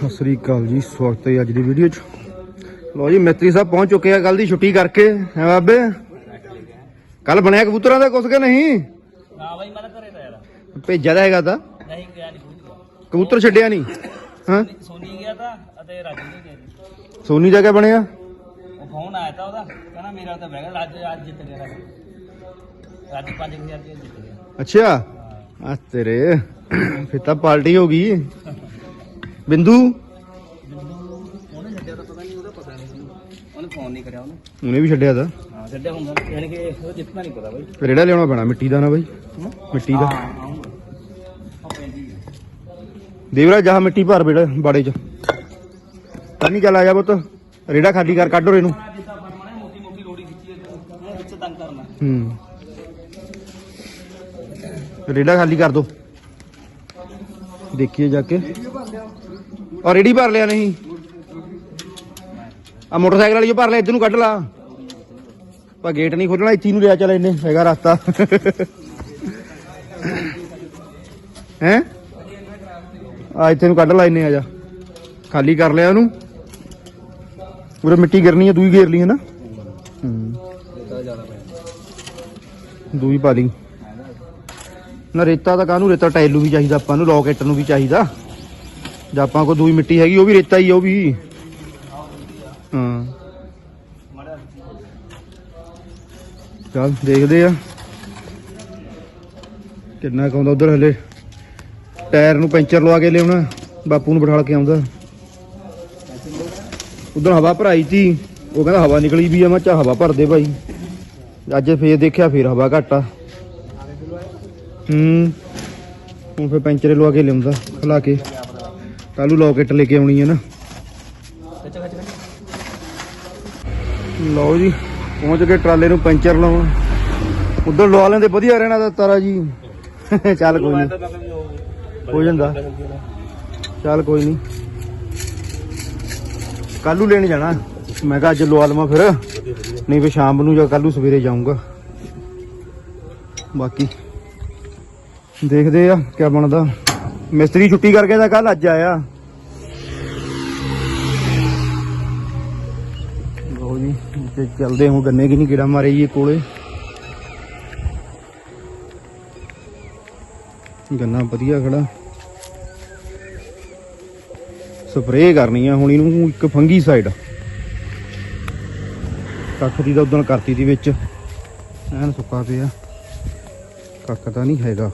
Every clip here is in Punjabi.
ਸਤਿ ਸ੍ਰੀ ਅਕਾਲ ਜੀ ਸਵਾਗਤ ਹੈ ਅੱਜ ਦੀ ਵੀਡੀਓ 'ਚ। ਲੋ ਜੀ ਮਿਸਤਰੀ ਸਾਹਿਬ ਪਹੁੰਚ ਚੁੱਕੇ ਆ ਕੱਲ ਦੀ ਛੁੱਟੀ ਕਰਕੇ ਹੈ ਬਾਬੇ? ਕੱਲ ਬਣਿਆ ਕਬੂਤਰਾਂ ਦਾ ਕੁਛ ਕਿ ਨਹੀਂ? ਹਾਂ ਬਾਈ ਮੈਂ ਘਰੇ ਤਾਂ ਯਾਰ। ਭੇਜਿਆ ਤਾਂ ਹੈਗਾ ਤਾਂ। ਨਹੀਂ ਗਿਆ ਨਹੀਂ ਕੋਈ ਕਬੂਤਰ ਛੱਡਿਆ ਨਹੀਂ ਹਾਂ? ਸੋਨੀ ਗਿਆ ਤਾਂ ਅਤੇ ਰਾਜੂ ਨਹੀਂ ਗਿਆ ਜੀ। ਸੋਨੀ ਦਾ ਕਿਆ ਬਣਿਆ? ਉਹ ਫੋਨ ਆਇਆ ਤਾਂ ਉਹਦਾ ਕਹਿੰਦਾ ਮੇਰਾ ਤਾਂ ਬਹਿ ਗਿਆ ਅੱਜ ਅੱਜ ਜਿੱਤ ਗਿਆ ਰਾਜੂ ਰਾਜੂ 5000 ਰੁਪਏ ਜਿੱਤ ਗਿਆ। ਅੱਛਾ। ਆ ਤੇਰੇ ਫਿਰ ਤਾਂ ਪਾਰਟੀ ਹੋ ਗਈ। ਬਿੰਦੂ? ਉਹਨੇ ਛੱਡਿਆ ਤਾਂ ਪਤਾ ਨਹੀਂ ਉਹਦਾ ਪਤਾ ਨਹੀਂ ਉਹਨੇ ਫੋਨ ਨਹੀਂ ਕਰਿਆ ਉਹਨੇ। ਉਹਨੇ ਵੀ ਛੱਡਿਆ ਤਾਂ। ਹਾਂ ਛੱਡਿਆ ਹੁੰਦਾ। ਯਾਨੀ ਕਿ ਉਹ ਜਿੱਤਣਾ ਨਹੀਂ ਪਤਾ ਬਾਈ। ਰੇੜਾ ਲਿਆਉਣਾ ਪੈਣਾ ਮਿੱਟੀ ਦਾ ਨਾ ਬਾਈ। ਮਿੱਟੀ ਦਾ। ਦੇਵਰਾ ਜਾ ਮਿੱਟੀ ਭਰ ਬੇੜਾ ਬਾੜੇ 'ਚ। ਤਾਂ ਨਹੀਂ ਚੱਲ ਆ ਜਾ ਪੁੱਤ। ਰੇੜਾ ਖਾਲੀ ਕਰ ਕੱਢੋ ਤੰਗ ਕਰਨਾ। ਹੂੰ। ਰੇੜਾ ਖਾਲੀ ਕਰ ਦੋ। ਦੇਖੀਏ ਜਾ ਕੇ। ਔਰ ਰੇੜੀ ਭਰ ਲਿਆ ਨਹੀਂ। ਆ ਮੋਟਰਸਾਈਕਲ ਵਾਲੀ ਜੋ ਭਰ ਲਿਆ, ਇੱਧਰ ਨੂੰ ਕੱਢ ਲਾ। ਪਾ ਗੇਟ ਨਹੀਂ ਖੋਲਣਾ, ਇੱਥੇ ਨੂੰ ਲਿਆ ਚੱਲ ਇੰਨੇ ਹੈਗਾ ਰਸਤਾ। ਹੈ? ਆ ਇੱਥੇ ਨੂੰ ਕੱਢ ਲਾ ਇੰਨੇ ਆ ਜਾ। ਖਾਲੀ ਕਰ ਲਿਆ ਉਹਨੂੰ। ਉਰੇ ਮਿੱਟੀ ਗਿਰਨੀ ਹੈ ਦੂਈ ਗੇਰ ਲਈ ਹੈ। ਨਾ ਦੂਈ ਪਾ ਲਈ। ਨਾ ਰੇਤਾ ਤਾਂ ਕਾਹਨੂੰ, ਰੇਤਾ ਟਾਇਲੂ ਵੀ ਚਾਹੀਦਾ ਆਪਾਂ ਨੂੰ ਲੋਕੇਟ ਨੂੰ ਵੀ ਚਾਹੀਦਾ। ਜੇ ਆਪਾਂ ਕੋਲ ਦੂਈ ਮਿੱਟੀ ਹੈਗੀ, ਉਹ ਵੀ ਰੇਤਾ ਹੀ ਆ, ਉਹ ਵੀ। ਹਾਂ। ਮਾੜਾ ਚੱਲ, ਦੇਖਦੇ ਆ। ਕਿੰਨਾ ਕਾਉਂਦਾ ਉਧਰ ਹਲੇ। ਟਾਇਰ ਨੂੰ ਪੈਂਚਰ ਲਵਾ ਕੇ ਲਿਆਉਣਾ ਬਾਪੂ ਨੂੰ ਬਿਠਾਲ ਕੇ ਆਉਂਦਾ। ਉਧਰ ਹਵਾ ਭਰਾਈ ਸੀ ਉਹ ਕਹਿੰਦਾ ਹਵਾ ਨਿਕਲੀ ਵੀ ਆ, ਮੈਂ ਚਾ ਹਵਾ ਭਰ ਦੇ ਭਾਈ। ਅੱਜ ਫੇਰ ਦੇਖਿਆ, ਫੇਰ ਹਵਾ ਘੱਟ ਆ। ਹੂੰ। ਹੁਣ ਫੇਰ ਪੈਂਚਰ ਲਵਾ ਕੇ ਲਿਆਉਂਦਾ, ਖਲਾ ਕੇ। ਕੱਲੂ ਲੋਕੇਟ ਲੈ ਕੇ ਆਉਣੀ ਹੈ ਨਾ। ਲਓ ਜੀ, ਪਹੁੰਚ ਗਏ ਟਰਾਲੇ ਨੂੰ ਪੈਂਚਰ ਲਾਉਣ। ਉਧਰ ਲਵਾ ਲੈਂਦੇ, ਵਧੀਆ ਰਹਿਣਾ ਤਾਂ ਤਾਰਾ ਜੀ। ਚੱਲ ਕੋਈ ਨਹੀਂ। ਹੋ ਜਾਂਦਾ। ਚੱਲ ਕੋਈ ਨਹੀਂ। ਕੱਲੂ ਲੈਣ ਜਾਣਾ। ਮੈਂ ਕਿਹਾ ਅੱਜ ਲਵਾ ਲਵਾਂ ਫਿਰ। ਨਹੀਂ ਫਿਰ ਸ਼ਾਮ ਨੂੰ ਜਾਂ ਕੱਲੂ ਸਵੇਰੇ ਜਾਊਂਗਾ। ਬਾਕੀ ਦੇਖਦੇ ਆ ਕਿਆ ਬਣਦਾ। ਮਿਸਤਰੀ ਛੁੱਟੀ ਕਰਕੇ ਤਾਂ ਕੱਲ ਅੱਜ ਆਇਆ। ਲੋ ਜੀ, ਤੇ ਚੱਲਦੇ ਹਾਂ ਗੰਨੇ ਕੀ ਨਹੀਂ ਕੀੜਾ ਮਾਰੇ ਜੀ ਕੋਲੇ। ਗੰਨਾ ਵਧੀਆ ਖੜਾ। ਸਪਰੇਅ ਕਰਨੀ ਆ ਹੁਣ ਇਹਨੂੰ ਇੱਕ ਫੰਗੀ ਸਾਈਡ ਕੱਖ ਦੀ ਤਾਂ ਉਦੋਂ ਕਰਤੀ ਦੀ ਵਿੱਚ। ਐਨ ਸੁੱਕਾ ਪਿਆ। ਕੱਖ ਤਾਂ ਨਹੀਂ ਹੈਗਾ।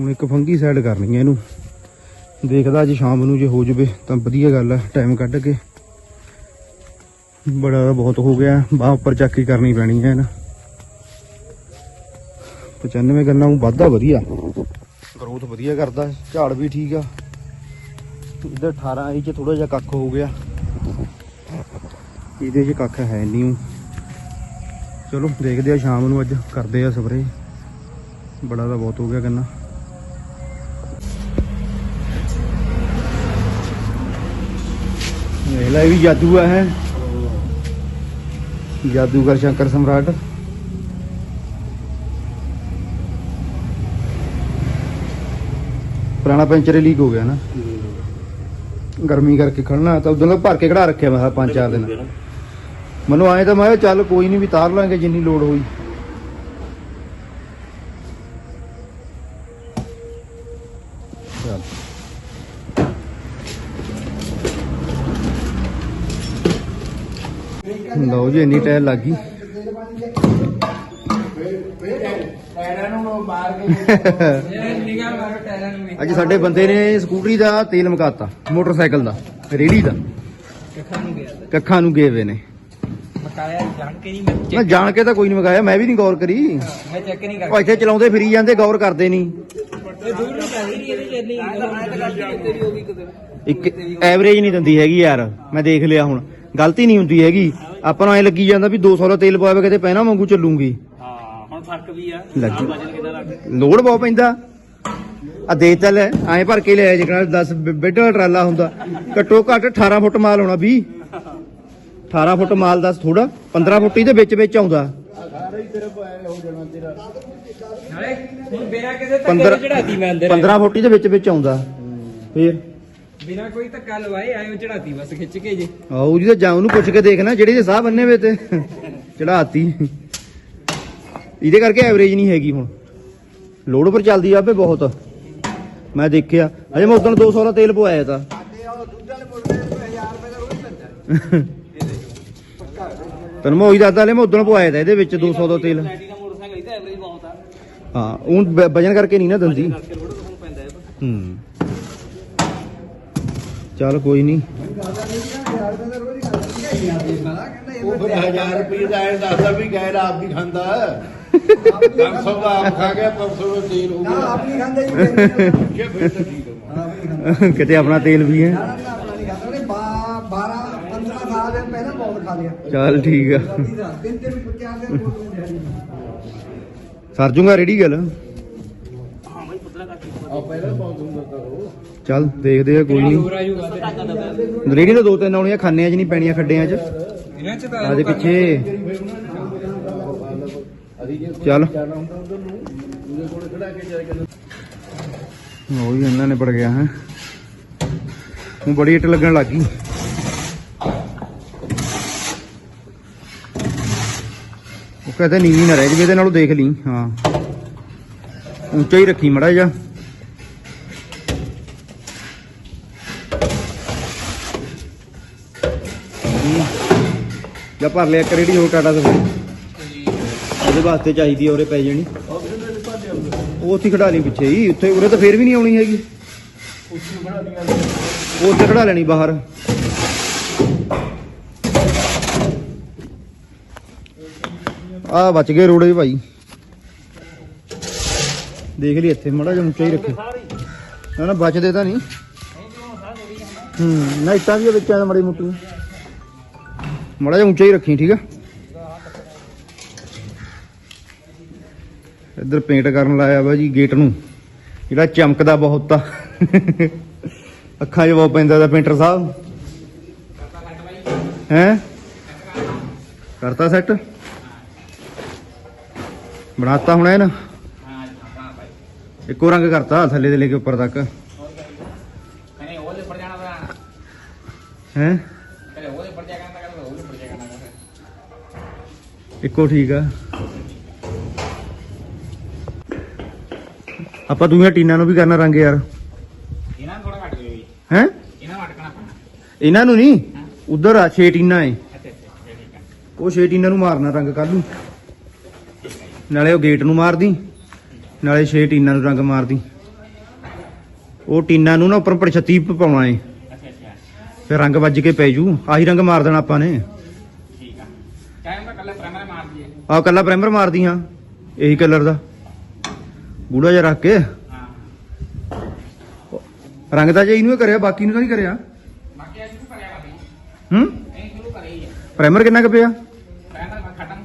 ਹੁਣ ਇੱਕ ਫੰਗੀ ਸਾਈਡ ਕਰਨੀ ਹੈ ਇਹਨੂੰ। ਦੇਖਦਾ ਅੱਜ ਸ਼ਾਮ ਨੂੰ ਜੇ ਹੋ ਜਵੇ, ਤਾਂ ਵਧੀਆ ਗੱਲ ਆ ਟਾਈਮ ਕੱਢ ਕੇ। ਬੜਾ ਬਹੁਤ ਹੋ ਗਿਆ, ਬਾਹ ਉੱਪਰ ਚੱਕ ਕਰਨੀ ਪੈਣੀ ਹੈ ਨਾ 95 ਗੰਨਾ ਨੂੰ ਵਾਧਾ ਵਧੀਆ। ਗਰੋਥ ਵਧੀਆ ਕਰਦਾ, ਝਾੜ ਵੀ ਠੀਕ ਆ। ਇੱਧਰ 18 ਇਹ ਚ ਥੋੜਾ ਜਿਹਾ ਕੱਖ ਹੋ ਗਿਆ। ਇਹਦੇ ਚ ਕੱਖ ਹੈ ਨਹੀਂ ਊਂ। ਚਲੋ, ਦੇਖਦੇ ਆ ਸ਼ਾਮ ਨੂੰ ਅੱਜ, ਕਰਦੇ ਆ ਸਪਰੇ ਬੜਾ ਤਾਂ ਬਹੁਤ ਹੋ ਗਿਆ ਗੰਨਾ। ਲੈ ਵੀ ਜਾਦੂ ਆ ਹੈ। ਜਾਦੂਗਰ ਸ਼ੰਕਰ ਸਮਰਾਟ। ਪੁਰਾਣਾ ਪੈਂਚਰ ਲੀਕ ਹੋ ਗਿਆ ਨਾ। ਗਰਮੀ ਕਰਕੇ ਖੜਨਾ ਤਾਂ ਉਦੋਂ ਭਰ ਕੇ ਖੜਾ ਰੱਖਿਆ ਮੈਂ ਕਿਹਾ ਪੰਜ ਚਾਰ ਦਿਨ। ਮੈਨੂੰ ਆਏ ਤਾਂ ਮੈਂ ਚੱਲ ਕੋਈ ਨਹੀਂ ਵੀ ਤਾਰ ਲਾਂਗੇ ਜਿੰਨੀ ਲੋੜ ਹੋਈ। ਲਓ ਜੀ ਇੰਨੀ ਟਾਇਰ ਲੱਗ ਗਈ। ਅੱਜ ਸਾਡੇ ਬੰਦੇ ਨੇ ਸਕੂਟਰੀ ਦਾ ਤੇਲ ਮੁਕਾਤਾ ਮੋਟਰਸਾਈਕਲ ਦਾ ਰੇੜੀ ਦਾ। ਕੱਖਾਂ ਨੂੰ ਗਿਆ ਕੱਖਾਂ ਨੂੰ ਗਏ ਵੇ ਨੇ। ਮਕਾਇਆ ਜਾਣ ਕੇ ਨਹੀਂ ਮੈਂ ਜਾਣ ਕੇ ਤਾਂ ਕੋਈ ਨਹੀਂ ਮਗਾਇਆ ਮੈਂ ਵੀ ਨਹੀਂ ਗੌਰ ਕਰੀ। ਮੈਂ ਚੈੱਕ ਨਹੀਂ ਉਹ ਇੱਥੇ ਚਲਾਉਂਦੇ ਫਿਰੀ ਜਾਂਦੇ ਗੌਰ ਕਰਦੇ ਨਹੀਂ। ਇੱਕ ਐਵਰੇਜ ਨਹੀਂ ਦਿੰਦੀ ਹੈਗੀ ਯਾਰ ਮੈਂ ਦੇਖ ਲਿਆ ਹੁਣ। ਗਲਤੀ ਨਹੀਂ ਹੁੰਦੀ ਹੈਗੀ। ਆਪਾਂ ਨੂੰ ਐ ਲੱਗੀ ਜਾਂਦਾ ਵੀ 200 ਦਾ ਤੇਲ ਪਵਾਵੇ ਕਿਤੇ ਪਹਿਣਾ ਵਾਂਗੂ ਚੱਲੂਗੀ। ਹਾਂ ਹੁਣ ਫ਼ਰਕ ਵੀ ਆ। ਲੱਗੀ। ਵਜਨ ਕਿਦਾਂ ਰੱਖ ਲੋਡ ਬਹੁਤ ਪੈਂਦਾ। ਆ ਦੇ ਚੱਲ ਐਂ ਭਰ ਕੇ ਲਿਆ ਜਿਹੜਾ 10 ਬੈੱਡ ਦਾ ਟਰਾਲਾ ਹੁੰਦਾ। ਘੱਟੋ ਘੱਟ 18 ਫੁੱਟ ਮਾਲ ਹੋਣਾ 20 18 ਫੁੱਟ ਮਾਲ ਦੱਸ ਥੋੜਾ 15 ਫੁੱਟ ਹੀ ਦੇ ਵਿੱਚ ਵਿੱਚ ਆਉਂਦਾ। ਨਾਲੇ ਹੁਣ ਬਿਨਾ ਕਿਸੇ ਧੱਕੇ ਦੇ ਚੜਾਤੀ ਮੈਂ ਅੰਦਰ। 15 ਫੁੱਟ ਹੀ ਦੇ ਵਿੱਚ ਵਿੱਚ ਆਉਂਦਾ। ਫੇਰ ਬਿਨਾ ਕੋਈ ਧੱਕਾ ਲਵਾਏ ਆਇਓ ਚੜਾਤੀ ਬਸ ਖਿੱਚ ਕੇ ਜੇ। ਆਓ ਜੀ ਤਾਂ ਜਾ ਉਹਨੂੰ ਪੁੱਛ ਕੇ ਦੇਖਣਾ ਜਿਹੜੇ ਦੇ ਸਾਹ ਬੰਨੇ ਵੇ ਤੇ। ਚੜਾਤੀ ਇਹਦੇ ਕਰਕੇ ਐਵਰੇਜ ਨਹੀਂ ਹੈਗੀ ਹੁਣ। ਲੋਡ ਪਰ ਚੱਲਦੀ ਆ ਬੇ ਬਹੁਤ। ਮੈਂ ਦੇਖਿਆ। ਅਜੇ ਮੈਂ ਉਦੋਂ 200 ਦਾ ਤੇਲ ਪਵਾਇਆ ਤਾਂ। ਤੈਨੂੰ ਮੈਂ ਉਹੀ ਦੱਸਦਾ ਲੈ ਮੈਂ ਉਦੋਂ ਪਵਾਇਆ ਤਾਂ ਇਹਦੇ ਵਿੱਚ 200 ਦਾ ਤੇਲ। ਪਲੈਟੀਨਾ ਮੋਟਰਸਾਈਕਲ ਇਹਦਾ ਐਵਰੇਜ ਬਹੁਤ ਆ ਹਾਂ ਉਹ ਵਜਨ ਕਰਕੇ ਨਹੀਂ ਨਾ ਦਿੰਦੀ ਹੂੰ। ਚੱਲ ਕੋਈ ਨਹੀਂ। ਉਹ ਫਿਰ 1000 ਰੁਪਏ ਦਾ ਐਂ ਦੱਸਦਾ ਵੀ ਗੈਰ ਆਪ ਵੀ ਖਾਂਦਾ। 500 ਦਾ ਆਪ ਖਾ ਗਿਆ 500 ਦਾ ਤੇਲ ਹੋ ਗਿਆ। ਆਪ ਨਹੀਂ ਖਾਂਦੇ ਜੀ ਨਹੀਂ ਕਿ ਫਿਰ ਤਾਂ ਠੀਕ ਹੈ ਕਿਤੇ ਆਪਣਾ ਤੇਲ ਵੀ ਹੈ। ਆਪਣਾ ਨਹੀਂ ਖਾਂਦਾ। ਉਹਨੇ 12 15 ਸਾਲ ਦੇ ਪਹਿਲਾਂ ਬਹੁਤ ਖਾ ਲਿਆ। ਚੱਲ ਠੀਕ ਆ। ਰਾਤੀ ਦਾ ਦਿਨ ਦਿਨ ਚਾਰ ਦਿਨ ਬਹੁਤ ਹੋ ਜਾਣੀ ਸਰ ਜੂਗਾ ਰੇੜੀ ਗੱਲ ਹਾਂ ਬਈ ਪੁੱਤਰਾ ਕਰਕੇ ਆ ਪਹਿਲਾਂ ਉਹ ਚੱਲ ਦੇਖਦੇ ਆ ਕੋਈ ਨਹੀਂ। ਰੇੜੀ ਤਾਂ ਦੋ ਤਿੰਨ ਆਉਣੀਆਂ ਖਾਨਿਆਂ 'ਚ ਨਹੀਂ ਪੈਣੀਆਂ ਖੱਡਿਆਂ 'ਚ। ਇਹਨਾਂ ਚ ਤਾਂ ਪਿੱਛੇ। ਚੱਲ। ਉਹ ਵੀ ਇਹਨਾਂ ਨੇ ਪੜ ਗਿਆ ਹੈ। ਉਹ ਬੜੀ ਇੱਟ ਲੱਗਣ ਲੱਗ ਗਈ। ਉਹ ਕਹਿੰਦੇ ਨੀਵੀਂ ਨਾ ਰਹਿ ਜਵੇ ਇਹਦੇ ਨਾਲੋਂ ਦੇਖ ਲਈ ਹਾਂ। ਉੱਚਾ ਹੀ ਰੱਖੀ ਮੜਾ ਜਾ ਜਾਂ ਭਰ ਲਿਆ ਕਰੇੜੀ ਹੋਰ ਟਾਟਾ ਸਫਾਰੀ ਉਹਦੇ ਵਾਸਤੇ ਚਾਹੀਦੀ ਆ ਉਰੇ ਪੈ ਜਾਣੀ। ਉਹ ਉੱਥੇ ਖੜਾ ਲਈ ਪਿੱਛੇ ਹੀ। ਉੱਥੇ ਉਰੇ ਤਾਂ ਫੇਰ ਵੀ ਨਹੀਂ ਆਉਣੀ ਹੈਗੀ। ਉਹ ਉੱਥੇ ਖੜਾ ਲੈਣੀ ਬਾਹਰ। ਆ ਬਚ ਗਏ ਰੋੜੇ ਭਾਈ। ਦੇਖ ਲਈ ਇੱਥੇ, ਮੜਾ ਜਿਹਾ ਉੱਚਾ ਹੀ ਰੱਖੇ। ਨਾ ਨਾ, ਬਚਦੇ ਤਾਂ ਨਹੀਂ। ਹੂੰ, ਨਾ, ਇੱਟਾਂ ਵੀ ਆ, ਵਿੱਚ ਆ ਮੜੀ ਮੁੱਟੀ। ਮੜਾ ਜਿਹਾ ਉੱਚਾ ਹੀ ਰੱਖੀ ਠੀਕ ਆ? ਇੱਧਰ ਪੇਂਟ ਕਰਨ ਲਾਇਆ ਵਾ ਜੀ ਗੇਟ ਨੂੰ। ਜਿਹੜਾ ਚਮਕਦਾ ਬਹੁਤ ਆ। ਅੱਖਾਂ 'ਚ ਬਹੁਤ ਪੈਂਦਾ ਦਾ ਪੇਂਟਰ ਸਾਹਿਬ। ਹੈ? ਕਰਤਾ ਸੈੱਟ ਬਣਾਤਾ ਹੁਣ ਇਹ ਨਾ ਇੱਕੋ ਰੰਗ ਕਰਤਾ ਥੱਲੇ ਦੇ ਲੈ ਕੇ ਉੱਪਰ ਤੱਕ। ਹੈ ਕਨੇ ਉਹਦੇ ਪੜ ਜਾਣਾ ਤਾਂ ਕਨੇ ਉਹਦੇ ਪੜ ਜਾਣਾ ਇੱਕੋ ਠੀਕ ਆ। ਆਪਾਂ ਦੂਜੀਆਂ ਟੀਨਾਂ ਨੂੰ ਵੀ ਕਰਨਾ ਰੰਗ ਯਾਰ। ਇਹਨਾਂ ਨੂੰ ਥੋੜਾ ਘੱਟ ਦਿਓ ਜੀ ਹੈ? ਇਹਨਾਂ ਨੂੰ ਅਟਕਣਾ ਪੈਣਾ। ਇਹਨਾਂ ਨੂੰ ਨਹੀਂ? ਉਧਰ ਆ ਛੇ ਟੀਨਾਂ ਏ ਉਹ ਛੇ ਟੀਨਾਂ ਨੂੰ ਮਾਰਨਾ ਰੰਗ ਕੱਲ ਨੂੰ। ਨਾਲੇ ਉਹ ਗੇਟ ਨੂੰ ਮਾਰਦੀ। ਨਾਲੇ ਛੇ ਟੀਨਾਂ ਨੂੰ ਰੰਗ ਮਾਰਦੀ। ਉਹ ਟੀਨਾਂ ਨੂੰ ਨਾ ਉੱਪਰ ਪਰਛਤੀ ਪਾਉਣਾ ਏ। ਫਿਰ ਰੰਗ ਵੱਜ ਕੇ ਪੈ ਜੂ। ਆਹੀ ਰੰਗ ਮਾਰ ਦੇਣਾ ਆਪਾਂ ਨੇ ਠੀਕ ਆ ਟਾਈਮ ਦਾ ਕੱਲੇ ਪ੍ਰਾਇਮਰੀ ਆਹ ਕੱਲਾ ਪ੍ਰਾਈਮਰ ਮਾਰਦੀ ਹਾਂ ਇਹੀ ਕਲਰ ਦਾ। ਗੂੜਾ ਜਿਹਾ ਰੱਖ ਕੇ। ਰੰਗ ਤਾਂ ਜੇ ਇਹਨੂੰ ਹੀ ਕਰਿਆ ਬਾਕੀ ਨੂੰ ਤਾਂ ਨਹੀਂ ਕਰਿਆ। ਬਾਕੀ ਅੱਜ ਸ਼ੁਰੂ ਕਰਿਆ ਬਈ। ਹੂੰ? ਪ੍ਰਾਈਮਰ ਕਿੰਨਾ ਕੁ ਪਿਆ? ਖਤਮ।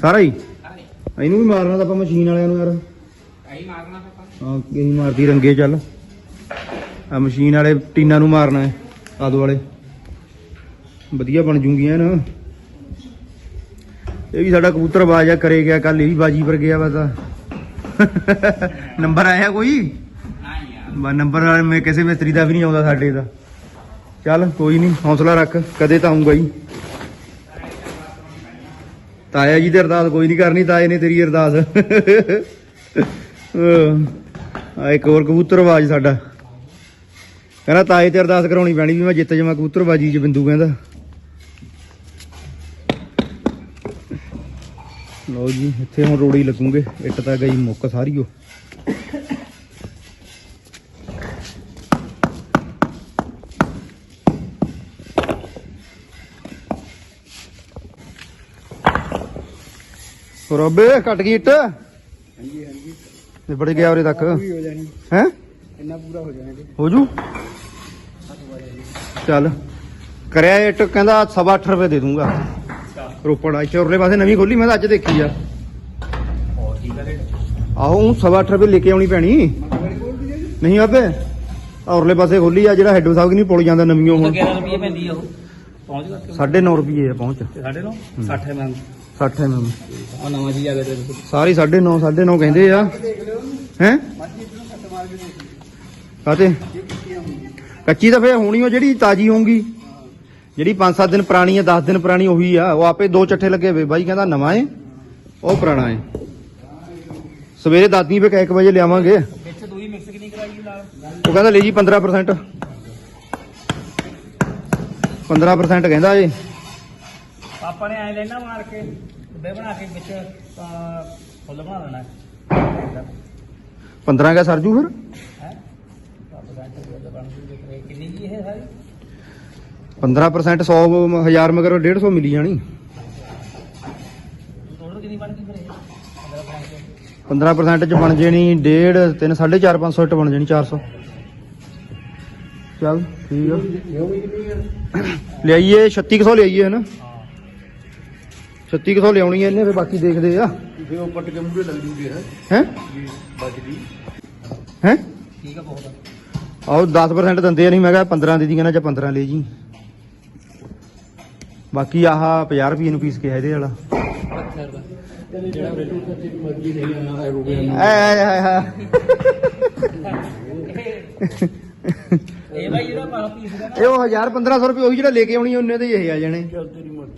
ਸਾਰਾ ਹੀ? ਇਹਨੂੰ ਵੀ ਮਾਰਨਾ ਤਾਂ ਆਪਾਂ ਮਸ਼ੀਨ ਵਾਲਿਆਂ ਨੂੰ ਯਾਰ। ਇਹੀ ਮਾਰਨਾ ਤਾਂ ਹਾਂ ਇਹੀ ਮਾਰਦੀ ਰੰਗੇ ਚੱਲ। ਆ ਮਸ਼ੀਨ ਵਾਲੇ ਟੀਨਾਂ ਨੂੰ ਮਾਰਨਾ ਹੈ ਆਦੋ ਵਾਲੇ। ਵਧੀਆ ਬਣ ਜੂਗੀਆਂ ਨਾ ਇਹ ਵੀ ਸਾਡਾ ਕਬੂਤਰ ਬਾਜ ਆ, ਕਰੇ ਗਿਆ ਕੱਲ ਇਹ ਵੀ ਬਾਜੀ ਪਰ ਗਿਆ ਵਾ ਤਾਂ। ਨੰਬਰ ਆਇਆ ਕੋਈ? ਬਾ, ਨੰਬਰ ਵਾਲੇ ਮੈਂ ਕਿਸੇ ਮਿਸਤਰੀ ਦਾ ਵੀ ਨਹੀਂ ਆਉਂਦਾ ਸਾਡੇ ਦਾ। ਚੱਲ, ਕੋਈ ਨਹੀਂ, ਹੌਸਲਾ ਰੱਖ, ਕਦੇ ਤਾਂ ਆਉਂਗਾ ਹੀ ਤਾਇਆ ਜੀ ਦੀ ਅਰਦਾਸ ਕੋਈ ਨਹੀਂ ਕਰਨੀ, ਤਾਏ ਨੇ ਤੇਰੀ ਅਰਦਾਸ। ਆ ਇੱਕ ਹੋਰ ਕਬੂਤਰ ਕਬੂਤਰਬਾਜ ਸਾਡਾ। ਕਹਿੰਦਾ ਤਾਏ ਤੇ ਅਰਦਾਸ ਕਰਾਉਣੀ ਪੈਣੀ ਵੀ ਮੈਂ ਜਿੱਤ ਜਾਵਾਂ ਕਬੂਤਰਬਾਜੀ ਚ ਬਿੰਦੂ ਕਹਿੰਦਾ। ਲਓ ਜੀ ਇੱਥੇ ਹੁਣ ਰੋੜੀ ਲੱਗੂਗੇ। ਇੱਟ ਤਾਂ ਗਈ ਮੁੱਕ ਸਾਰੀ ਓ ਰੋਬੇ ਕੱਟ ਗਈ ਇੱਟ? ਹਾਂਜੀ ਹਾਂਜੀ। ਤੇ ਬੜੇ ਗਿਆ ਉਰੇ ਤੱਕ। ਹੋ ਜਾਣੀ। ਹੈ? ਇੰਨਾ ਪੂਰਾ ਹੋ ਜਾਣਾ ਜੀ। ਹੋ ਜੂ? ਚੱਲ। ਕਰਿਆ ਇੱਟ ਕਹਿੰਦਾ ਸਵਾ ਅੱਠ ਰੁਪਏ ਦੇ ਦੂੰਗਾ। ਰੋਪੜ ਇੱਥੇ ਉਰਲੇ ਪਾਸੇ ਨਵੀਂ ਖੋਲੀ ਮੈਂ ਤਾਂ ਅੱਜ ਦੇਖੀ ਆ। ਹੋਰ ਠੀਕ ਆ ਆਹੋ ਉਹ ਸਵਾ ਅੱਠ ਰੁਪਏ ਲੈ ਕੇ ਆਉਣੀ ਪੈਣੀ। ਨਹੀਂ ਆਹ ਉਰਲੇ ਪਾਸੇ ਖੋਲੀ ਆ ਜਿਹੜਾ ਹੈਡੋ ਸਾਹਿਬ ਨਹੀਂ ਪੁਲ ਜਾਂਦਾ ਨਵੀਂ ਹੁਣ 11 ਰੁਪਏ ਪੈਂਦੀ ਆ ਉਹ। ਪਹੁੰਚ ਗਿਆ 9.5 ਰੁਪਏ ਆ ਪਹੁੰਚ। ਤੇ ਸਾਡੇ ਨੂੰ 60 ਐਮ 60 ਐਮ ਆ ਨਵਾਂ ਜੀ ਆ ਗਿਆ ਤੇ ਸਾਰੀ 9.5 9.5 ਕਹਿੰਦੇ ਆ। ਹੈ? ਕਾਤੇ? ਕੱਚੀ ਤਾਂ ਫੇਰ ਹੋਣੀ ਉਹ ਜਿਹੜੀ ਤਾਜੀ ਹੋਊਗੀ। ਜਿਹੜੀ 5-7 ਦਿਨ ਪੁਰਾਣੀ ਹੈ 10 ਦਿਨ ਪੁਰਾਣੀ ਉਹੀ ਆ। ਉਹ ਆਪੇ ਦੋ ਚੱਠੇ ਲੱਗੇ ਵੇ ਬਾਈ ਕਹਿੰਦਾ ਨਵਾਂ ਏ ਉਹ ਪੁਰਾਣਾ ਏ। ਸਵੇਰੇ ਦਾਦੀ ਵੇ 1 ਵਜੇ ਲਿਆਵਾਂਗੇ। ਵਿੱਚ ਦੂਈ ਮਿਕਸ ਕਿੰਨੀ ਕਰਾਈ ਨਾਲ ਉਹ ਕਹਿੰਦਾ ਲੈ ਜੀ 15% 15% ਕਹਿੰਦਾ ਏ। ਆਪਾਂ ਨੇ ਐ ਲੈਣਾ ਮਾਰ ਕੇ ਡੱਬੇ ਬਣਾ ਕੇ ਵਿੱਚ ਫੁੱਲ ਬਣਾ ਦੇਣਾ 15 ਕਾ ਸਰਜੂ ਫਿਰ? ਹੈ? ਕਿੰਨੀ ਜੀ ਇਹ ਸਾਰੀ। 15% 100 ਹਜ਼ਾਰ ਮਗਰ 150 ਮਿਲੀ ਜਾਣੀ। ਟੋਟਲ ਕਿੰਨੀ ਬਣ ਗਈ ਫਿਰ ਇਹ? 15 15% ਚ ਬਣ ਜਾਣੀ 1.5 3 4.5 500 ਇੱਟ ਬਣ ਜਾਣੀ 400 ਚੱਲ ਠੀਕ ਆ। ਲਿਆਈਏ 3600 ਲਿਆਈਏ ਹਨਾ। ਹਾਂ 3600 ਲਿਆਉਣੀ ਐ ਇਹਨੇ ਫਿਰ ਬਾਕੀ ਦੇਖਦੇ ਆ। ਫਿਰ ਉਹ ਪੱਟ ਕੇ ਮੂਰੇ ਲੱਗ ਜੂਗੇ ਹੈ। ਹੈ? ਬਚ ਗਈ ਹੈ? ਠੀਕ ਆ ਬਹੁਤ। ਆਓ 10% ਦਿੰਦੇ ਨਹੀਂ ਮੈਂ ਕਿਹਾ 15 ਦੇ ਦੀ ਕਹਿੰਦਾ ਜਾਂ 15 ਲੈ ਜੀ। ਬਾਕੀ ਆਹ 50 ਰੁਪਏ ਨੂੰ ਪੀਸ ਕੇ ਇਹਦੇ ਵਾਲਾ। ਮਰਜ਼ੀ ਨਹੀਂ ਆ ਰੁਪਏ ਆਏ ਆਏ ਆਏ। ਇਹ ਬਾਈ ਜਿਹੜਾ ਪਾਲਾ ਪੀਸ ਦਾ ਇਹ ਉਹ 1000 1500 ਰੁਪਏ ਉਹੀ ਜਿਹੜਾ ਲੈ ਕੇ ਆਉਣੀ ਉਹਨੇ ਤੇ ਇਹ ਆ ਜਾਣੇ।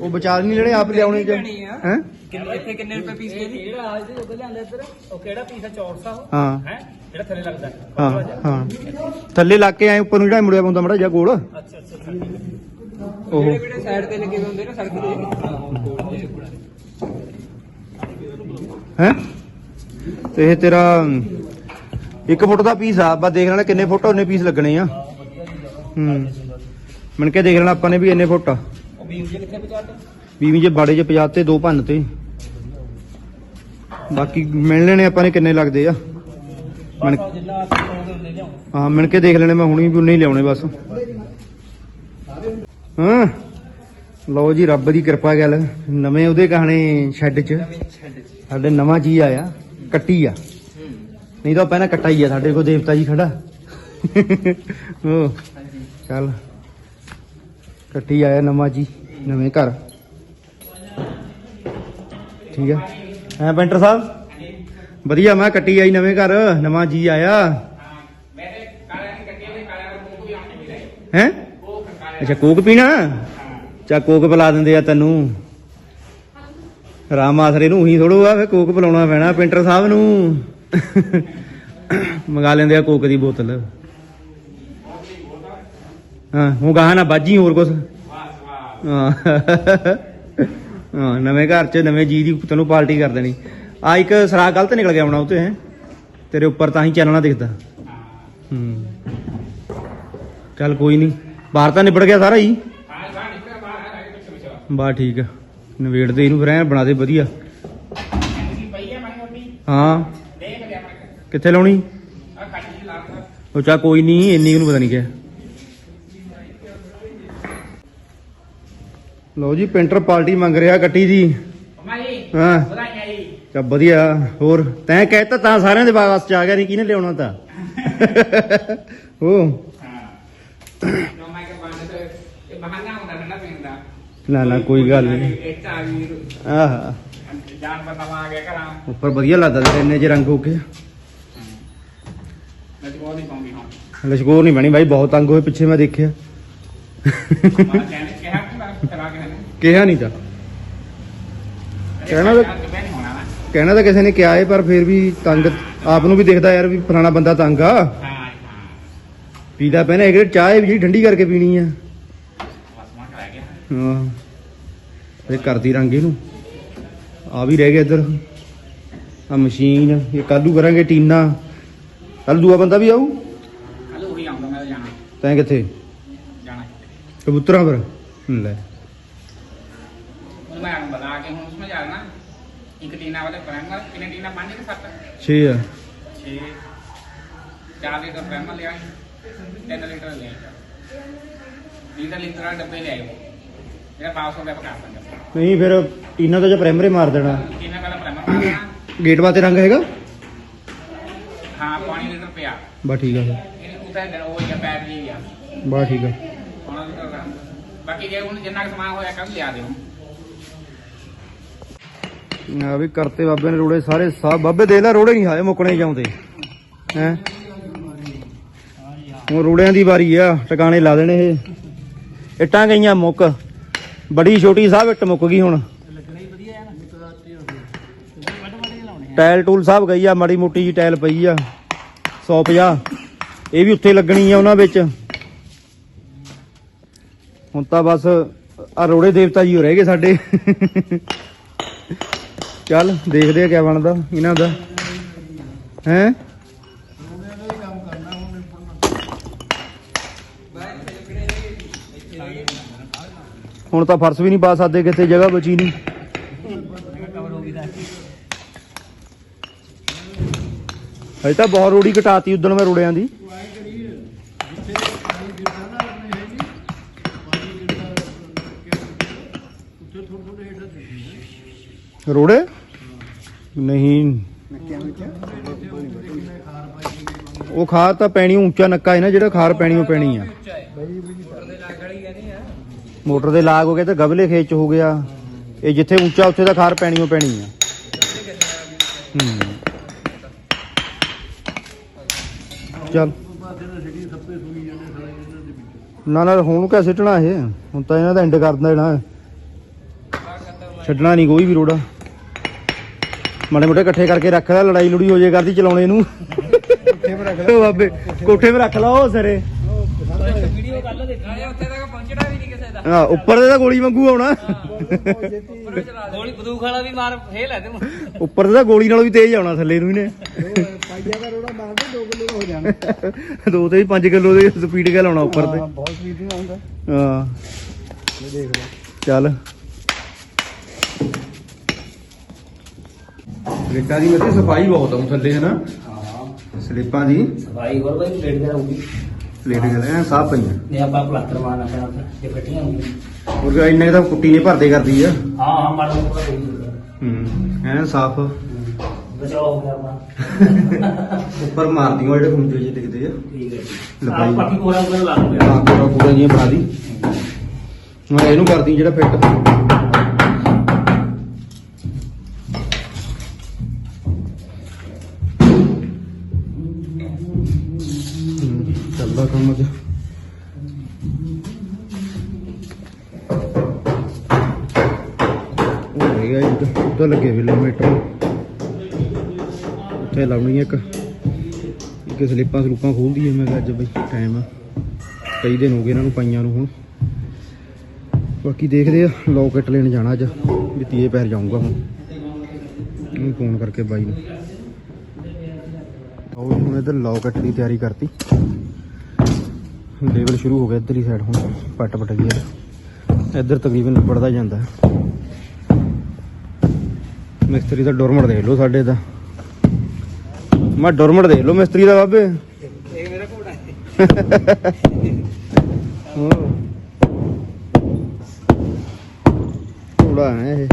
ਉਹ ਵਿਚਾਰ ਨਹੀਂ ਲੈਣੇ ਆਪ ਲਿਆਉਣੇ ਚ। ਹੈ? ਕਿੰਨੇ ਇੱਥੇ ਕਿੰਨੇ ਰੁਪਏ ਪੀਸ ਦੇ ਜਿਹੜਾ ਅੱਜ ਦੇ ਉਹਦੇ ਲਿਆਂਦਾ ਇੱਧਰ ਉਹ ਕਿਹੜਾ ਪੀਸ ਆ? ਚੌਰਸਾ ਉਹ? ਹਾਂ। ਹੈ? ਜਿਹੜਾ ਥੱਲੇ ਲੱਗਦਾ। ਹਾਂ ਹਾਂ। ਥੱਲੇ ਲੱਗ ਕੇ ਐ ਉੱਪਰ ਨੂੰ ਜਿਹੜਾ ਮੁੜਿਆ ਪਾਉਂਦਾ ਮੜਾ ਜਾ ਗੋਲ। ਅੱਛਾ ਅੱਛਾ। ਉਹ ਜਿਹੜੇ ਜਿਹੜੇ ਸਾਈਡ ਤੇ ਲੱਗੇ ਹੋਏ ਹੁੰਦੇ ਨਾ ਸੜਕ ਤੇ ਹੈ? ਤੇ ਇਹ ਤੇਰਾ 1 ਫੁੱਟ ਦਾ ਪੀਸ ਆ ਬਸ ਦੇਖ ਲੈਣਾ ਕਿੰਨੇ ਫੁੱਟ ਉਹਨੇ ਪੀਸ ਲੱਗਣੇ ਆ। ਹੂੰ। ਮਨ ਕੇ ਦੇਖ ਲੈਣਾ ਆਪਾਂ ਨੇ ਵੀ ਇੰਨੇ ਫੁੱਟ। ਆ ਬੀਮ ਜੇ ਬਾੜੇ 'ਚ ਪਜਾਤੇ ਦੋ ਭੰਨ ਤੇ। ਬਾਕੀ ਮਿਲ ਲੈਣੇ ਆਪਾਂ ਨੇ ਕਿੰਨੇ ਲੱਗਦੇ ਆ। ਆਪਾਂ ਹਾਂ ਮਿਣ ਕੇ ਦੇਖ ਲੈਣੇ ਮੈਂ ਹੁਣੀ ਵੀ ਉਨੇ ਹੀ ਲਿਆਉਣੇ ਬਸ। ਹਾਂ। ਲਓ ਜੀ ਰੱਬ ਦੀ ਕਿਰਪਾ ਗੱਲ। ਨਵੇਂ ਉਹਦੇ ਕਹਾਣੇ ਸ਼ੈੱਡ 'ਚ। ਸਾਡੇ ਨਵਾਂ ਚੀਜ਼ ਆਇਆ ਕੱਟੀ ਆ। ਨਹੀਂ ਤਾਂ ਪਹਿਲਾਂ ਕੱਟਾ ਹੀ ਆ ਸਾਡੇ ਕੋਲ ਦੇਵਤਾ ਜੀ ਖੜਾ। ਉਹ ਚੱਲ। ਕੱਟੀ ਆਇਆ ਨਵਾਂ ਜੀ ਨਵੇਂ ਘਰ। ਠੀਕ ਆ। ਹੈ ਪੈਂਟਰ ਸਾਹਿਬ? ਵਧੀਆ ਮੈਂ ਕੱਟੀ ਆਈ ਨਵੇਂ ਘਰ ਨਵਾਂ ਜੀ ਆਇਆ। ਹੈ? ਅੱਛਾ, ਕੋਕ ਪੀਣਾ? ਚਾ ਕੋਕ ਪਿਲਾ ਦਿੰਦੇ ਆ ਤੈਨੂੰ। ਰਾਮ ਆਸਰੇ ਨੂੰ ਹੀ ਥੋੜੋ ਆ ਫੇ ਕੋਕ ਪਿਲਾਉਣਾ ਪੈਣਾ ਪਿੰਟਰ ਸਾਹਿਬ ਨੂੰ। ਮੰਗਾ ਲੈਂਦੇ ਆ ਕੋਕ ਦੀ ਬੋਤਲ। ਹਾਂ ਉਹ ਗਾਹ ਨਾ ਬਾਜੀ ਹੋਰ ਕੁਛ। ਹਾਂ। ਹਾਂ, ਨਵੇਂ ਘਰ ਚ ਨਵੇਂ ਜੀ ਦੀ ਤੈਨੂੰ ਪਾਰਟੀ ਕਰ ਦੇਣੀ। ਆ ਇੱਕ ਸਰਾ ਗਲਤ ਨਿਕਲ ਗਿਆ ਹੋਣਾ ਉਤੇ ਹੈ। ਤੇਰੇ ਉੱਪਰ ਤਾਂ ਹੀ ਚੱਲਣਾ ਦਿਖਦਾ। ਹੂੰ। ਚੱਲ ਕੋਈ ਨਹੀਂ ਬਾਹਰ ਤਾਂ ਨਿਬੜ ਗਿਆ ਸਾਰਾ ਹੀ। ਬਾ ਠੀਕ ਆ। ਨਵੇੜਦੇ ਇਹਨੂੰ ਫਿਰ ਐ ਬਣਾ ਦੇ ਵਧੀਆ। ਹਾਂ। ਕਿੱਥੇ ਲਾਉਣੀ? ਉਹ ਚਾ ਕੋਈ ਨਹੀਂ ਇੰਨੀ ਨੂੰ ਪਤਾ ਨਹੀਂ ਕਿਆ। ਲਓ ਜੀ ਪੇਂਟਰ ਪਾਰਟੀ ਮੰਗ ਰਿਹਾ ਗੱਟੀ ਦੀ ਹਾਂ। ਚਾ ਵਧੀਆ ਹੋਰ। ਤੈਂ ਕਹਿਤਾ ਤਾਂ ਸਾਰਿਆਂ ਦੇ ਵਾਸਤੇ ਆ ਗਿਆ ਨਹੀਂ ਕਿਹਨੇ ਲਿਆਉਣਾ ਤਾਂ? ਉਹ ਬਹਾਨਾ ਹੁੰਦਾ ਠੰਡਾ ਪੀਣ ਦਾ ਨਾ ਨਾ ਕੋਈ ਗੱਲ ਨਹੀਂ ਇਹ ਤਾਂ ਵੀ ਆਹ ਜਾਨ ਬਤਾਵਾ ਆ ਗਿਆ ਘਰਾਂ ਉੱਪਰ ਵਧੀਆ ਲੱਗਦਾ ਤੇ ਇੰਨੇ ਜੇ ਰੰਗ ਹੋ ਕੇ ਮੈਂ ਤੇ ਬਹੁਤ ਹੀ ਪਾਉਂਗੀ ਹਾਂ ਲਸ਼ਕੋਰ ਨਹੀਂ ਬਣੀ ਬਾਈ ਬਹੁਤ ਤੰਗ ਹੋਏ ਪਿੱਛੇ ਮੈਂ ਦੇਖਿਆ ਮੈਂ ਕਹਿੰਦੇ ਕਿਹਾ ਕਿ ਮੈਂ ਕਰਾ ਕੇ ਨੇ ਕਿਹਾ ਨਹੀਂ ਤਾਂ ਕਹਿਣਾ ਤਾਂ- ਕਹਿਣਾ ਤਾਂ ਕਿਸੇ ਨੇ ਕਿਹਾ ਏ ਪਰ ਫਿਰ ਵੀ ਤੰਗ ਆਪ ਨੂੰ ਵੀ ਦਿਖਦਾ ਯਾਰ ਵੀ ਫਲਾਣਾ ਬੰਦਾ ਤੰਗ ਆ ਪੀਦਾ ਪੈਣਾ ਕਿਹੜੀ ਚਾਹ ਵੀ ਜਿਹੜੀ ਠੰਡੀ ਕਰਕੇ ਪੀਣੀ ਆ ਗਿਆ ਹਾਂ। ਇਹ ਕਰਦੀ ਰੰਗ ਇਹਨੂੰ। ਆ ਵੀ ਰਹਿ ਗਿਆ ਇੱਧਰ। ਆ ਮਸ਼ੀਨ ਇਹ ਕੱਲੂ ਕਰਾਂਗੇ ਟੀਨਾ। ਕੱਲ ਦੂਆ ਬੰਦਾ ਵੀ ਆਊ? ਕੱਲ ਉਹੀ ਆਉਂਦਾ ਮੈਂ ਜਾਣਾ। ਤੈਂ ਕਿੱਥੇ? ਜਾਣਾ। ਕਬੂਤਰਾਂ ਪਰ। ਲੈ। ਮੈਂ ਬਤਾ ਕੇ ਹੁਣ ਉਸमें ਜਾਣਾ ਇੱਕ ਟੀਨਾ ਵਾਲੇ ਪ੍ਰਾਈਮਰ ਕਿੰਨੇ ਟੀਨਾ? ਪੰਜ ਕਿ ਸੱਤ? 6 ਆ। 6 ਚਾਰ ਲੀਟਰ ਪ੍ਰਾਈਮਰ ਲਿਆ 3 ਲੀਟਰ ਲਿਆ 20 ਲੀਟਰ ਡੱਬੇ ਲਿਆਏ ਜਿਹੜਾ ਪਾਸ ਹੋ ਗਿਆ ਪਕਾ ਸਕਦਾ। ਨਹੀਂ ਫਿਰ ਟੀਨਾ ਤਾਂ ਜੇ ਪ੍ਰਾਇਮਰੀ ਮਾਰ ਦੇਣਾ। ਟੀਨਾ ਪਹਿਲਾਂ ਦੇਣਾ? ਗੇਟ ਵਾਤੇ ਰੰਗ ਹੈਗਾ? ਹਾਂ ਪਾਣੀ ਲੀਟਰ ਪਿਆ। ਬਾ ਠੀਕ ਆ ਫਿਰ। ਇਹ ਉਤੇ ਉਹ ਜਾਂ ਪੈਪ ਜੀ ਆ। ਬਾ ਠੀਕ ਆ। ਬਾਕੀ ਜੇ ਹੁਣ ਜਿੰਨਾ ਕੁ ਸਮਾਨ ਹੋਇਆ ਕੱਲ ਲਿਆ ਦਿਓ। ਆ ਵੀ ਕਰਤੇ ਬਾਬੇ ਨੇ ਰੋੜੇ ਸਾਰੇ ਸਾਹ ਬਾਬੇ ਦੇ ਲੈ ਰੋੜੇ ਨਹੀਂ ਹਾਏ ਮੁੱਕਣੇ ਚਾਉਂਦੇ ਹੈ? ਹੁਣ ਰੋੜਿਆਂ ਦੀ ਵਾਰੀ ਆ ਟਿਕਾਣੇ ਲਾ ਦੇਣੇ ਇਹ। ਇੱਟਾਂ ਗਈਆਂ ਮੁੱਕ। ਬੜੀ ਛੋਟੀ ਸਾਹਿਬ, ਇੱਟ ਮੁੱਕ ਗਈ ਹੁਣ। ਟਾਇਲ ਟੂਲ ਸਾਹਿਬ ਗਈ ਆ, ਮਾੜੀ ਮੋਟੀ ਜੀ ਟਾਇਲ ਪਈ ਆ 150 ਇਹ ਵੀ ਉੱਥੇ ਲੱਗਣੀ ਆ ਉਹਨਾਂ ਵਿੱਚ। ਹੁਣ ਤਾਂ ਬਸ ਆ ਰੋੜੇ ਦੇਵਤਾ ਜੀ ਹੋ ਰਹਿ ਗਏ ਸਾਡੇ। ਚੱਲ ਦੇਖਦੇ ਆ ਕਿਆ ਬਣਦਾ ਇਹਨਾਂ ਦਾ। ਹੈ? ਹੁਣ ਤਾਂ ਫਰਸ਼ ਵੀ ਨਹੀਂ ਪਾ ਸਕਦੇ ਕਿਤੇ, ਜਗ੍ਹਾ ਬਚੀ ਨਹੀਂ। ਕਵਰ ਤਾਂ ਬਹੁਤ ਰੋੜੀ ਘਟਾਤੀ ਉਦੋਂ ਮੈਂ ਰੋੜਿਆਂ ਦੀ। ਰੋੜੇ? ਨਹੀਂ। ਉਹ ਖਾਰ ਤਾਂ ਪੈਣੀ ਉੱਚਾ ਨੱਕਾ ਹੈ ਨਾ, ਜਿਹੜਾ ਖਾਰ ਪੈਣੀ, ਉਹ ਪੈਣੀ ਆ। ਮੋਟਰ ਦੇ ਲਾਗ ਹੋ ਗਿਆ ਤੇ ਗਬਲੇ ਖੇਚ ਹੋ ਗਿਆ। ਇਹ ਜਿੱਥੇ ਉੱਚਾ ਉੱਥੇ ਤਾਂ ਖਾਰ ਪੈਣੀ ਉਹ ਪੈਣੀ ਆ। ਹੂੰ। ਚੱਲ। ਨਾ ਨਾ ਹੁਣ ਕਿਆ ਸਿੱਟਣਾ ਇਹ? ਹੁਣ ਤਾਂ ਇਹਨਾਂ ਦਾ ਐਂਡ ਕਰ ਦੇਣਾ ਛੱਡਣਾ ਨਹੀਂ ਕੋਈ ਵੀ ਰੋੜਾ। ਮਾੜੇ ਮੋਟੇ ਇਕੱਠੇ ਕਰਕੇ ਰੱਖ ਲੈ ਲੜਾਈ ਲੁੜੀ ਹੋ ਜੇ ਕਰਦੀ ਚਲਾਉਣੇ ਨੂੰ। ਓ ਬਾਬੇ ਕੋਠੇ 'ਤੇ ਰੱਖ ਲਾ ਉਹ ਸਰੇ। ਵੀਡੀਓ ਕਰ ਲਓ ਉੱਥੇ ਤੱਕ ਪਹੁੰਚਣਾ ਵੀ ਨਹੀਂ ਕਿਸੇ ਦਾ ਹਾਂ ਉੱਪਰ ਤੇ ਤਾਂ ਗੋਲੀ ਵਾਂਗੂ ਆਉਣਾ। ਗੋਲੀ ਬੰਦੂਕ ਵਾਲਾ ਵੀ ਮਾਰ ਫੇਲ ਹੈ ਤੈਨੂੰ। ਉੱਪਰ ਤੇ ਤਾਂ ਗੋਲੀ ਨਾਲੋਂ ਵੀ ਤੇਜ਼ ਆਉਣਾ ਥੱਲੇ ਨੂੰ ਇਹਨੇ ਪਾਈਆ ਦਾ ਰੋੜਾ ਮਾਰਦੇ 2 ਕਿਲੋ ਦਾ ਹੋ ਜਾਣਾ ਦੋ ਤੇ 5 ਕਿਲੋ ਦੇ ਸਪੀਡ ਕੇ ਲਾਉਣਾ ਉੱਪਰ ਤੇ। ਹਾਂ, ਬਹੁਤ ਸਪੀਡ ਨਾਲ ਆਉਂਦਾ ਹਾਂ। ਇਹ ਦੇਖ ਲਓ ਚੱਲ। ਸਲਿੱਪਾਂ ਦੀ ਮਤੇ ਸਫ਼ਾਈ ਬਹੁਤ ਆ ਥੱਲੇ ਹੈ ਨਾ। ਹਾਂ। ਸਲਿੱਪਾਂ ਦੀ। ਸਫ਼ਾਈ ਹੋਰ ਬਾਈ ਪਲੇਟ ਦੇ ਰਹੂਗੀ ਪਲੇਟ ਗਲੇ ਐ ਸਾਫ਼ ਪਈਆਂ। ਨੇ ਆਪਾਂ ਪਲਾਸਟਰ ਮਾਰਨਾ ਪੈਣਾ ਉੱਥੇ ਜੇ ਫੱਟੀਆਂ ਹੋਣਗੀਆਂ। ਹੋਰ ਇੰਨੇ ਤਾਂ ਕੁੱਟੀ ਨੇ ਭਰਦੇ ਕਰਦੀ ਆ। ਹਾਂ ਹਾਂ ਮਾੜਾ ਮੋਟਾ ਜੂਗਾ ਹੂੰ ਐ ਸਾਫ਼। ਬਚਾਓ ਹੋ ਗਿਆ ਆਪਣਾ ਉੱਪਰ ਮਾਰਦੀਆਂ ਜਿਹੜੇ ਖੁੰਝੇ ਜਿਹੇ ਦਿਖਦੇ ਆ। ਠੀਕ ਹੈ ਜੀ। ਲੰਬਾਈ। ਆਹ ਪੱਕੀ ਕੋਰਾ ਕੋਰਾ ਲਾ ਦੂੰਗਾ ਹਾਂ ਪੂਰਾ ਪੂਰਾ ਬਣਾ ਦੀ ਮੈਂ ਇਹਨੂੰ ਕਰਦੀ ਜਿਹੜਾ ਫਿੱਟ। ਚੱਲਦਾ ਕੰਮ ਉਹ ਰਹਿ ਇੱਧਰ ਲੱਗੇ ਵੇਲੇ ਮੀਟਰ ਉੱਥੇ ਲਾਉਣੀ ਆ ਇੱਕ ਇੱਕ ਸਲਿੱਪਾਂ ਸਲੂਪਾਂ ਖੋਲਦੀ ਐ ਮੈਂ ਕਿਹਾ ਅੱਜ ਬਈ ਟਾਈਮ ਕਈ ਦਿਨ ਹੋ ਗਏ ਇਹਨਾਂ ਨੂੰ ਪਾਈਆਂ ਨੂੰ ਹੁਣ। ਬਾਕੀ ਦੇਖਦੇ ਆ ਲੋਕਟ ਲੈਣ ਜਾਣਾ ਅੱਜ। ਵੀ ਤੀਏ ਪੈਰ ਜਾਊਂਗਾ ਹੁਣ। ਉਹਨੂੰ ਫੋਨ ਕਰਕੇ ਬਾਈ ਨੂੰ। ਉਹ ਹੁਣ ਇਧਰ ਲੋਕਟ ਦੀ ਤਿਆਰੀ ਕਰਤੀ। ਲੇਵਲ ਸ਼ੁਰੂ ਹੋ ਗਿਆ ਇੱਧਰਲੀ ਸਾਈਡ ਹੁਣ, ਪੱਟ ਪਟ ਗਿਆ ਇੱਧਰ ਤਕਰੀਬਨ ਨਿਬੜਦਾ ਜਾਂਦਾ। ਮਿਸਤਰੀ ਦਾ ਡੋਰਮਟ ਦੇਖ ਲਓ ਸਾਡੇ ਦਾ। ਮੈਂ ਡੋਰਮਟ ਦੇਖ ਲਓ ਮਿਸਤਰੀ ਦਾ ਬਾਬੇ। ਇਹ ਮੇਰਾ ਘੋੜਾ ਹੈ ਹੋਰ ਹੈ ਇਹ।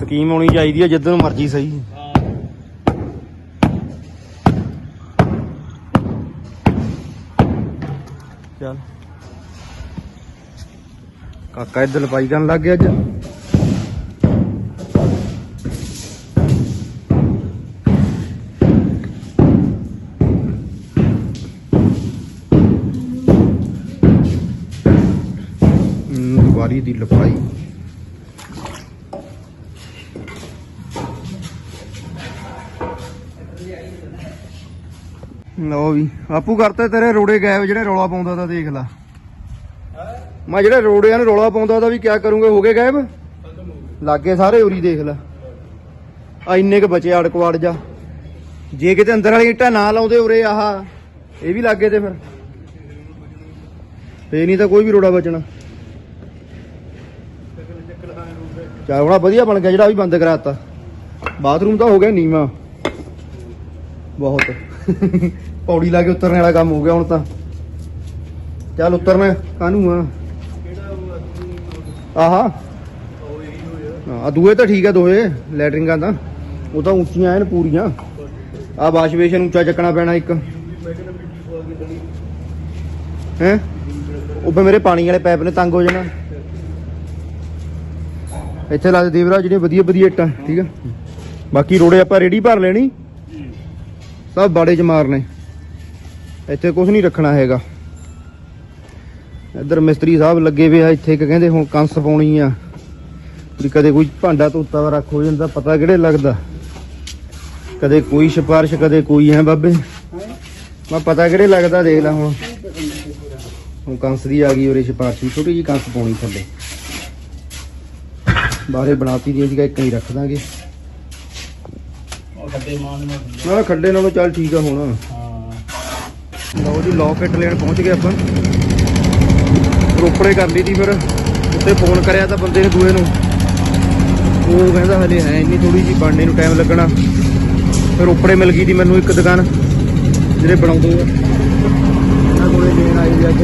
ਸਕੀਮ ਆਉਣੀ ਚਾਹੀਦੀ ਹੈ ਜਿੱਦਨ ਮਰਜ਼ੀ ਸਹੀ। ਕਾਕਾ ਇੱਧਰ ਲਪਾਈ ਕਰਨ ਲੱਗ ਗਿਆ ਅੱਜ। ਹਮ, ਦੀਵਾਰੀ ਦੀ ਲਪਾਈ। ਲਓ ਵੀ ਆਪੂ ਕਰਤੇ ਤੇਰੇ ਰੋੜੇ ਗਾਇਬ ਜਿਹੜੇ ਰੌਲਾ ਪਾਉਂਦਾ ਤਾਂ ਦੇਖ ਲਾ। ਮੈਂ ਜਿਹੜਾ ਰੋੜਿਆਂ ਨੂੰ ਰੌਲਾ ਪਾਉਂਦਾ ਤਾਂ ਵੀ ਕਿਆ ਕਰੂੰਗੇ? ਹੋ ਗਏ ਗਾਇਬ? ਲਾਗੇ ਸਾਰੇ ਉਰੀ ਦੇਖ ਲੈ। ਆ ਇੰਨੇ ਕ ਬਚੇ ਅੜਕਵਾੜ ਜਾ। ਜੇ ਕਿਤੇ ਅੰਦਰ ਵਾਲੀ ਇੱਟਾਂ ਨਾ ਲਾਉਂਦੇ ਉਰੇ ਆਹ, ਇਹ ਵੀ ਲੱਗੇ ਤੇ ਫਿਰ। ਫੇ ਨਹੀਂ ਤਾਂ ਕੋਈ ਵੀ ਰੋੜਾ ਬਚਣਾ। ਚਾ ਹੁਣ ਵਧੀਆ ਬਣ ਗਿਆ ਜਿਹੜਾ ਵੀ ਬੰਦ ਕਰਾਤਾ। ਬਾਥਰੂਮ ਤਾਂ ਹੋ ਗਿਆ ਨੀਵਾ। ਬਹੁਤ। ਪੌੜੀ ਲਾ ਕੇ ਉਤਰਨ ਵਾਲਾ ਕੰਮ ਹੋ ਗਿਆ ਹੁਣ ਤਾਂ। ਚੱਲ ਉਤਰਨਾ ਕਾਹਨੂੰ ਆ? ਆਹਾ। ਆ ਦੂਏ ਤਾਂ ਠੀਕ ਆ ਦੋਏ ਲੈਟਰਿੰਗਾਂ ਤਾਂ। ਉਹ ਤਾਂ ਉੱਚੀਆਂ ਐਨ ਪੂਰੀਆਂ। ਆ ਵਾਸ਼ ਬੇਸ਼ਨ ਉੱਚਾ ਚੱਕਣਾ ਪੈਣਾ ਇੱਕ। ਹੈ? ਉਹ ਮੇਰੇ ਪਾਣੀ ਵਾਲੇ ਪਾਈਪ ਨੇ ਤੰਗ ਹੋ ਜਾਣਾ। ਇੱਥੇ ਲਾ ਦੇ ਦੇਵਰਾ ਜਿਹੜੀਆਂ ਵਧੀਆ ਵਧੀਆ ਇੱਟਾਂ, ਠੀਕ ਆ? ਬਾਕੀ ਰੋੜੇ ਆਪਾਂ ਰੇੜੀ ਭਰ ਲੈਣੀ। ਸਭ ਬਾੜੇ 'ਚ ਮਾਰਨੇ। ਇੱਥੇ ਕੁਝ ਨਹੀਂ ਰੱਖਣਾ ਹੈਗਾ। ਇੱਧਰ ਮਿਸਤਰੀ ਸਾਹਿਬ ਲੱਗੇ ਵੇ ਆ ਇੱਥੇ ਕਿ ਕਹਿੰਦੇ ਹੁਣ ਕੰਸ ਪਾਉਣੀ ਆ। ਵੀ ਕਦੇ ਕੋਈ ਭਾਂਡਾ ਧੋਤਾ ਵਾ ਰੱਖ ਹੋ ਜਾਂਦਾ ਪਤਾ ਕਿਹੜੇ ਲੱਗਦਾ। ਕਦੇ ਕੋਈ ਸਿਫਾਰਿਸ਼ ਕਦੇ ਕੋਈ ਹੈ ਬਾਬੇ। ਮੈਂ ਪਤਾ ਕਿਹੜੇ ਲੱਗਦਾ ਦੇਖ ਲੈ ਹੁਣ। ਹੁਣ ਕੰਸ ਦੀ ਆ ਗਈ ਉਰੇ ਸਿਫਾਰਿਸ਼ ਵੀ ਛੋਟੀ ਜੀ ਕੰਸ ਪਾਉਣੀ ਥੱਲੇ। ਬਾਹਰੇ ਬਣਾਤੀ ਦੀ ਜਗ੍ਹਾ ਇੱਕ ਹੀ ਰੱਖ ਦਾਂਗੇ। ਨੂੰ ਖੱਡੇ ਨਾਲੋਂ ਚੱਲ ਠੀਕ ਆ ਹੁਣ। ਹਾਂ। ਲਓ ਜੀ ਲੋਕੇਟ ਲੈਣ ਪਹੁੰਚ ਗਏ ਆਪਾਂ। ਰੋਪੜੇ ਕਰ ਲਈ ਦੀ ਫਿਰ। ਉੱਤੇ ਫੋਨ ਕਰਿਆ ਤਾਂ ਬੰਦੇ ਨੇ ਦੂਏ ਨੂੰ। ਉਹ ਕਹਿੰਦਾ ਹਲੇ ਹੈ ਇੰਨੀ ਥੋੜੀ ਜੀ ਬਣਨੇ ਨੂੰ ਟਾਈਮ ਲੱਗਣਾ। ਫਿਰ ਰੋਪੜੇ ਮਿਲ ਗਈ ਦੀ ਮੈਨੂੰ ਇੱਕ ਦੁਕਾਨ, ਜਿਹੜੇ ਬਣਾਉਂਦੇ ਆ। ਇਹਨਾਂ ਕੋਲੇ ਲੈਣ ਆਏ ਜੀ ਅੱਜ।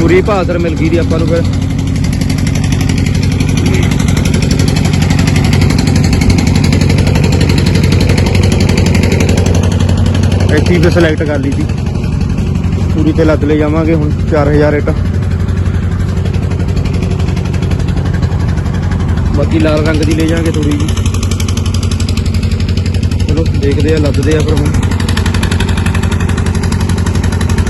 ਪੂਰੀ ਬਹਾਦਰ ਮਿਲ ਗਈ ਦੀ ਆਪਾਂ ਨੂੰ ਫਿਰ। ਇੱਥੇ ਵੀ ਸਿਲੈਕਟ ਕਰ ਲਈ ਸੀ ਪੂਰੀ ਤੇ ਲੱਦ ਲੈ ਜਾਵਾਂਗੇ ਹੁਣ 4000 ਇੱਟ ਬਾਕੀ ਲਾਲ ਰੰਗ ਦੀ ਲੈ ਜਾਾਂਗੇ ਥੋੜੀ ਜੀ ਚਲੋ ਦੇਖਦੇ ਆ, ਲੱਦਦੇ ਆ ਪਰ ਹੁਣ।